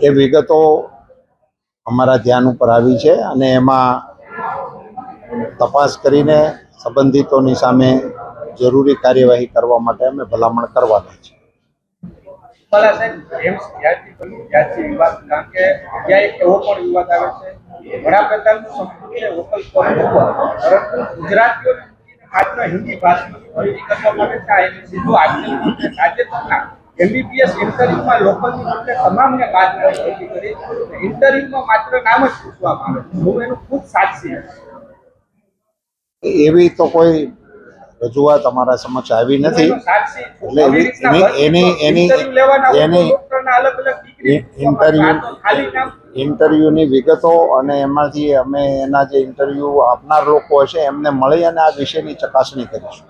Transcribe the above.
એ વિગતો અમારા ધ્યાન ઉપર આવી છે અને એમાં તપાસ કરીને સંબંધિતોની સામે જરૂરી કાર્યવાહી કરવા માટે અમે ભલામણ કરવાના છે ભલા સાહેબ એમ્સ જ્યારથી બન્યું ત્યારથી વિવાદ કારણ કે ત્યાં એક એવો પણ વિવાદ આવે છે વડાપ્રધાનનું સંપૂર્ણ છે વોકલ પરંતુ ગુજરાતીઓને માત્ર હિન્દી તાજેતરના એમબીબીએસ ઇન્ટરવ્યુમાં લોકલની માટે તમામને બાદ ખરીદી કરી. ઇન્ટરવ્યુમાં માત્ર નામ જ પૂછવામાં આવે હું એનું ખુદ સાક્ષી એવી તો કોઈ રજૂઆત અમારા સમક્ષ આવી નથી. એટલે એની- એની- એની- ઇન્ટરવ્યુ ઇન્ટરવ્યુની વિગતો અને એમાંથી અમે એના જે ઇન્ટરવ્યુ આપનાર લોકો હશે એમને મળી અને આ વિષયની ચકાસણી કરીશું